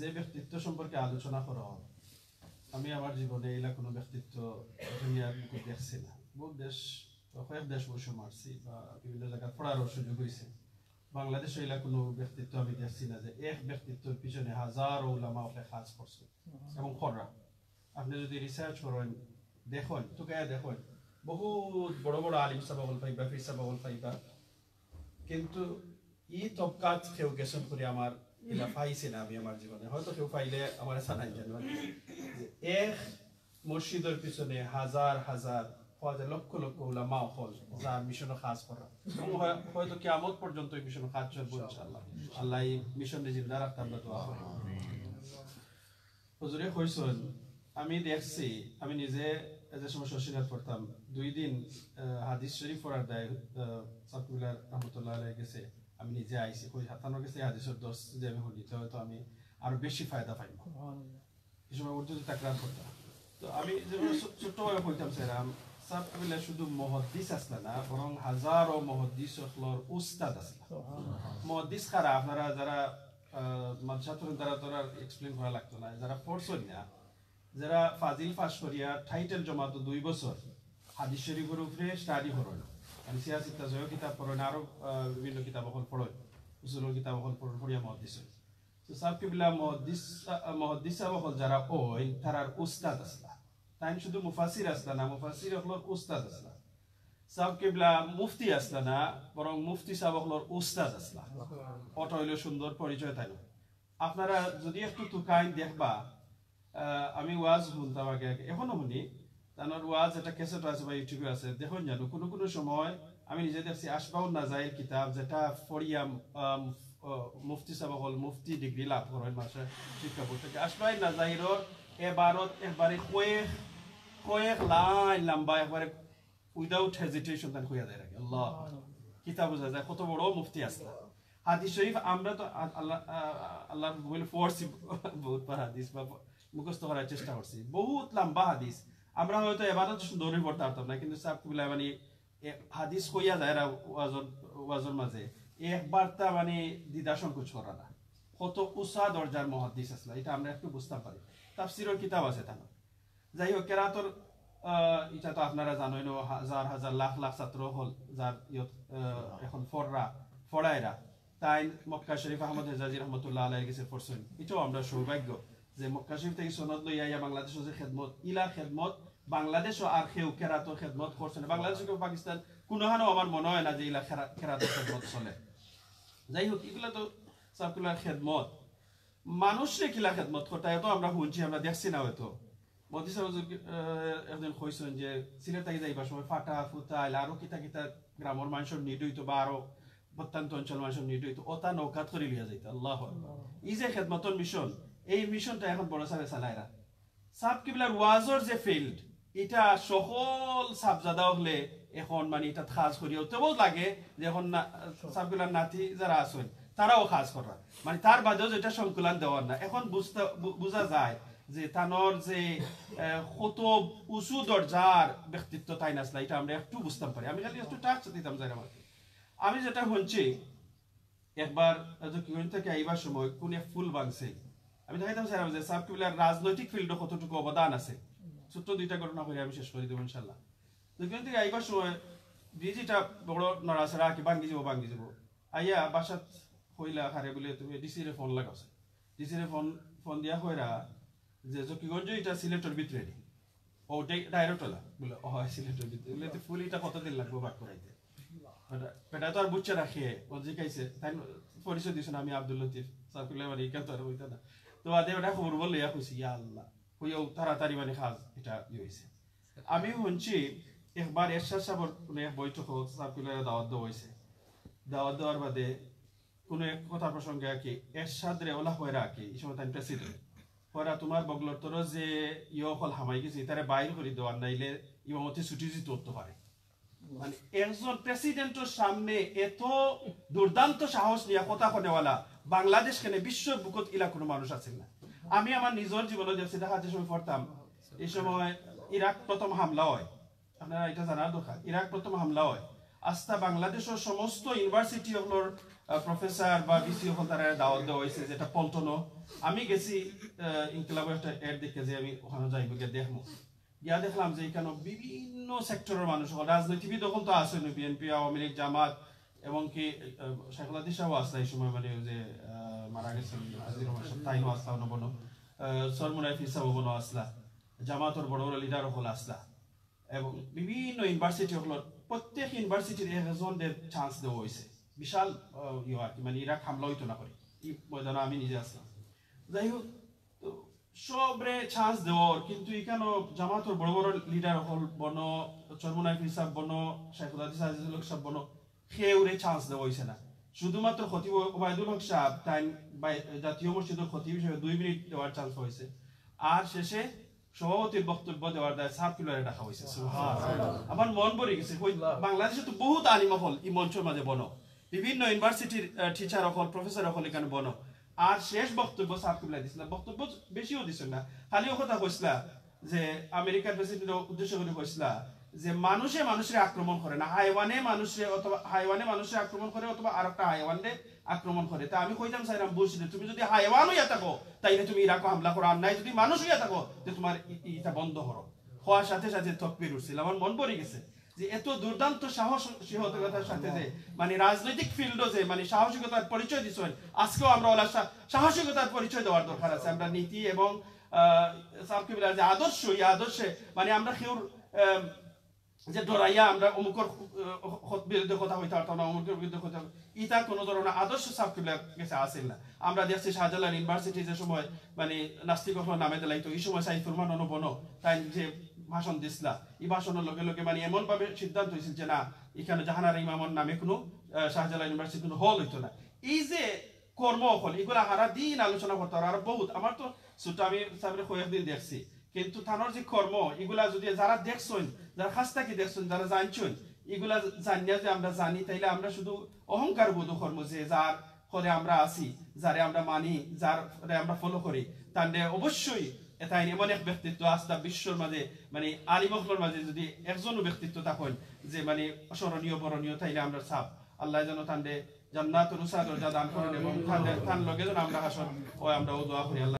যে ব্যক্তিত্ব সম্পর্কে আলোচনা করা হয়, আমি আমার জীবনে এইলা কোনো ব্যক্তিত্ব দুনিয়ার মুখে দেখছি না। বহু দেশ, কয়েক দেশ বসে মারছি বা বিভিন্ন জায়গায় পড়ারও সুযোগ হয়েছে বাংলাদেশে এইলা কোনো ব্যক্তিত্ব আমি দেখছি না যে এক ব্যক্তিত্বের পিছনে হাজার ওলামা ওকে কাজ করছে এবং খররা। আপনি যদি রিসার্চ করেন, দেখুন, টুকাইয়া দেখুন, বহুত বড় বড় আলিম সাবাবল পাইবা, ফির সাবাবল পাইবা। কিন্তু ই তবকাত কেউ গেছেন করে আমার এলা পাইছে না আমি আমার জীবনে। হয়তো কেউ পাইলে আমার জানাই জানো। এক মসজিদের পিছনে হাজার হাজার হাজার লক্ষ লক্ষ হল যার মিশনে কাজ করা। হয়- হয়তো পর্যন্ত এই মিশনে ইনশাআল্লাহ। আল্লাহ হুজুরে আমি দেখছি, আমি নিজে যে সময় শশীনাথ পড়তাম, দুই দিন হাদিস শরীফ পড়ার দায় সাকুলার রহমতুল্লাহ গেছে। আমি নিজে আইছি কই হাতানোর এই হাদিসের দোষ যে আমি শুনি তো আমি আরও বেশি ফায়দা পাইব। এই সময় উর্দু তাকরার করতাম তো আমি যেমন ছো- কইতাম স্যার সাব শুধু মহদ্দিস আসলা না বরং হাজারো মহদ্দিস উস্তাদ আসলা। মহদ্দিস খারা আপনারা যারা মাদ্রাসাতুর দ্বারা তোরা এক্সপ্লেন করা লাগতো না। যারা পড়ছেন না যারা ফাজিল ফাঁস করিয়া টাইটেল জমা তো দুই বছর হাদিস শরীফের উপরে স্টাডি করেন। মানে সিয়াসি তাজয় কিতাব পড়েন আরও আহ, বিভিন্ন কিতাব এখন পড়েন। উসুলের কিতাব এখন পড়েন পড়িয়া মহদ্দিস হয়। তো সাহেব কিবলা মহদ্দিস মহদ্দিস হল যারা ওই তারার উস্তাদ আসলা। তাই শুধু মুফাসির আসলা না মুফাসির হল উস্তাদ আসলা। সাহেব কিবলা মুফতি আসলা না বরং মুফতি হল উস্তাদ আসলা। অটো হইল সুন্দর পরিচয় তাই আপনারা যদি একটু তুকাইন দেখবা আমি ওয়াজ শুনতাম আগে আগে। এখনও শুনি তানোর ওয়াজ একটা ক্যাসেট আছে বা ইউটিউবে আছে। দেখুন জানো কোনো কোনো সময় আমি নিজে দেখছি নাজাইর কিতাব, যেটা মুফতি হল মুফতি ডিগ্রি লাভ মাসে শিক্ষা বোর্ড থেকে আসবাই এবারত একবারে কয়েক কয়েক লাইন লম্বা, একবারে উইদাউট হেজিটেশন কইয়া যায় রাখে। আল্লাহ। কিতাব বোঝা যায়, কত বড় মুফতি আসলা। হাদিস শরীফ, আমরা তো আল্লাহ আল্লাহ বলে বহুত হাদিস বা মুখস্থ করার চেষ্টা করছি। বহুত লম্বা হাদিস। আমরা হয়তো এবারও সুন্দরই পড়তে পারতাম না, কিন্তু সাহেব কিবিলা মানে হাদিস কইয়া যায় ওয়াজর ওয়াজর মাঝে একবার তা মানে দ্বিধা সংকোচ করা না। কত উষা দরজার মহাদিস আসলা এটা আমরা একটু বুঝতে পারি। তাফসিরের কিতাব আছে তানো যাই হোক, কেরাতর এটা তো আপনারা জানোই ন হাজার হাজার লাখ লাখ ছাত্র হল যার এখন ফররা ফড়াইরা তাই মক্কা শরীফ আহমদ হেজাজি রহমতুল্লাহ আলাই গেছে পড়ছেন। এটাও আমরা সৌভাগ্য। যে মক্কা শরীফ থেকে সনদ লই আইয়া বাংলাদেশ যে খেদমত ইলা খেদমত বাংলাদেশ আর কেউ কেরাত খেদমত করছে না। বাংলাদেশ কেউ পাকিস্তান কোনোখানেও আমার মনে হয় না যে ইলা কেরাত খেদমত চলে। যাই হোক এগুলা তো সার্কুলার খেদমত। মানুষে কিলা খেদমত করতে তো আমরা শুনছি আমরা দেখছি না হয়তো। মোদি সাহেব একদিন কইছেন যে সিলেট থেকে যাইবার সময় ফাটা ফুটা এলা আরও কিতা কিতা গ্রামের মানুষের নিড হইতো বা আরও প্রত্যন্ত অঞ্চল মানুষের নিড হইতো ওটা নৌকাত করে লিয়া যাইতো। আল্লাহ ই যে খেদমতর মিশন এই মিশনটা এখন বড় সাহেব চালাইরা সাব কিবলার ওয়াজর যে ফিল্ড এটা সকল সাবজাদা হলে এখন মানে এটা খাস করি তবুও লাগে যে এখন সাবগুলার নাতি যারা আছেন তারাও খাস করা মানে তার বাদেও যেটা সংকুলান দেওয়ার না এখন বুঝতে বোঝা যায় যে তানোর যে কত উঁচু দরজার ব্যক্তিত্ব তাই নাসলা এটা আমরা একটু বুঝতাম পারি আমি খালি একটু টাচ দিতাম যাই আমাকে আমি যেটা শুনছি একবার কিউন থেকে আইবার সময়, কোন এক ফুল বাংছে আমি দেখাইতাম স্যার, যে সাব কিবলার রাজনৈতিক ফিল্ডে কতটুকু অবদান আছে। ছোট্ট দুইটা ঘটনা করে আমি শেষ করে দেবো ইনশাল্লাহ কিউন থেকে আইবার সময় ব্রিজিটা বড় নড়াচড়া কি ভাঙ্গি যাব ভাঙ্গি যাব। আইয়া বাসাত হইলা খারে বলে, তুমি ডিসিরে ফোন লাগাছে ডিসিরে ফোন ফোন দিয়া হইরা যে জকিগঞ্জ এটা সিলেটের ভিতরে। ও ডাইরেক্ট হলা বলে ও হয় সিলেটের ভিতরে। বলে তো ফুল এটা কতদিন লাগবে ভাগ করাইতে? পেটা তো আর বুঝছে রাখে ও জিকাইছে তাই পরিচয় দিছে আমি আব্দুল লতিফ। সাকুল্লাহ মানে কেন তো আর হইতা না। তো আদে ওটা খবর ইয়া খুশি, ইয়া আল্লাহ। হইয়াও তাড়াতাড়ি মানে খাজ এটা ই হয়েছে আমি শুনছি, একবার এরশাদ সাহেবের কোনো এক বৈঠক সাকুল্লাহ দাওয়াত দেওয়া হয়েছে দাওয়াত দেওয়ার বাদে কোনো এক কথা প্রসঙ্গে আর কি, এরশাদ রে ওলা হয়ে রাখি এই সময় তাই প্রেসিডেন্ট পরা তোমার বগলর তোর যে ইয় হল হামাই গেছে, তারে বাইর করে দেওয়ার নাইলে ইমামতি ছুটি দিতে করতে পারে। মানে একজন প্রেসিডেন্টের সামনে এত দুর্দান্ত সাহস নিয়ে কথা কনেওয়ালা বাংলাদেশ কেনে বিশ্ব বুকত ইলা কোনো মানুষ আছে না। আমি আমার নিজের জীবনে দেখছি দেখা যে সময় পড়তাম, এই সময় ইরাক প্রথম হামলা হয়। আপনারা এটা জানার দরকার ইরাক প্রথম হামলা হয়। আস্থা বাংলাদেশের সমস্ত ইউনিভার্সিটি হলোর প্রফেসর বা বিসি হল তারা দাওয়াত দেওয়া হয়েছে যেটা পল্টনো। আমি গেছি ইনকিলাব একটা এড দেখে যে আমি ওখানে যাইব গিয়ে দেখব গিয়া দেখলাম যে এখানে বিভিন্ন সেক্টরের মানুষ রাজনীতিবিদ তখন তো আছে, বিএনপি, আওয়ামী লীগ, জামাত এবং কি শেখুল হাদিস সাহেব এই সময় মানে যে মারা গেছেন আজির তাইনও আসলা নবনো সরমুনাই ফিসাব বনো আসলা। জামাতর বড় বড় লিডার হল আসলা। এবং বিভিন্ন ইউনিভার্সিটি হল, প্রত্যেক ইউনিভার্সিটির একজনদের চান্স দেওয়া হয়েছে বিশাল ইয়ে আর কি মানে ইরা হামলা হইতো না করে। ময়দানে আমি নিজে আসলাম। যাই হোক সবরে চান্স দেওয়ার কিন্তু এখানে জামাতর বড় বড় লিডার হল বন চরমনাই ফিসাব বন শেখুল হাদিস, আজিজুল সাহেব বন সেউরে চান্স দেওয়া হয়েছে না। শুধুমাত্র খতিব ওবায়দুল হক সাহেব তাই জাতীয় মসজিদের খতিব হিসেবে দুই মিনিট দেওয়ার চান্স হয়েছে আর শেষে সভাপতির বক্তব্য দেওয়ার দায় ডাকা হয়েছে আমার মন ভরে গেছে বাংলাদেশে তো বহুত আলিম হল এই মঞ্চের মাঝে বনো। বিভিন্ন ইউনিভার্সিটির টিচার হল প্রফেসর হল এখানে বনো। আর শেষ বক্তব্য সার্কুলার দিছিল বক্তব্য বেশিও দিছিল না। খালিও কথা কইসলা যে আমেরিকার প্রেসিডেন্ট উদ্দেশ্য করে কইসলা যে মানুষে মানুষের আক্রমণ করে না হাইওয়ানে মানুষে অথবা হাইওয়ানে মানুষের আক্রমণ করে অথবা আর একটা হাইওয়ানে আক্রমণ করে। তা আমি কইতাম চাইলাম বুঝলে তুমি যদি হাইওয়ান হইয়া থাকো তাইলে তুমি ইরাকো হামলা করো। আর নাই যদি মানুষ হইয়া থাকো যে তোমার ই- ই- এটা বন্ধ করো। হওয়ার সাথে সাথে তকবির উঠছিল আমার মন পড়ে গেছে যে এত দুর্দান্ত সাহসিকতার সাথে যে মানে রাজনৈতিক ফিল্ডও যে মানে সাহসিকতার পরিচয় দিচ্ছেন আজকেও আমরা ওলা সাহসিকতার পরিচয় দেওয়ার দরকার আছে। আমরা নীতি এবং আহ, সাবকিবিলার যে আদর্শ এই আদর্শে মানে আমরা আহ, যে ডরাইয়া আমরা অমুকর বিরুদ্ধে কথা হইতে পারতাম না, অমুকের বিরুদ্ধে কথা ইটা কোনো ধরনের আদর্শ সাবকিবিলার কাছে আসেন না। আমরা দেখছি শাহজালাল ইউনিভার্সিটি যে সময় মানে নাস্তিক নামে দিলাইতো এই সময় সাইফুর মান অনুবন তাই যে ভাষণ দিছিলা, এই ভাষণের লগে লগে মানে এমন ভাবে সিদ্ধান্ত হয়েছিল যে না, এখানে জাহানার ইমামর নামে কোনো শাহজালাল ইউনিভার্সিটি কোনো হল হইতো না। এই যে কর্ম হল এগুলা হারা দিন আলোচনা করতে আর বহুত। আমার তো ছোট আমি সামনে কয়েকদিন দেখছি কিন্তু থানোর যে কর্ম এগুলা যদি যারা দেখছেন যারা খাস থাকি দেখছেন যারা জানছেন এগুলা জানিয়া যে আমরা জানি তাইলে আমরা শুধু অহংকার বোধ কর্ম যে যার ফলে আমরা আছি যারে আমরা মানি যার আমরা ফলো করি তাহলে অবশ্যই এটা এমন এক ব্যক্তিত্ব আস্থা বিশ্বর মাঝে মানে আলিমকলোর মাঝে যদি একজনও ব্যক্তিত্ব থাকেন যে মানে স্মরণীয় বরণীয় তাইলে আমরা সাপ আল্লাহ যেন তান্ডে জান্নাত রুসাদ দান করেন এবং তান লগে যেন আমরা হাসন ও আমরা ও দোয়া করি আল্লাহ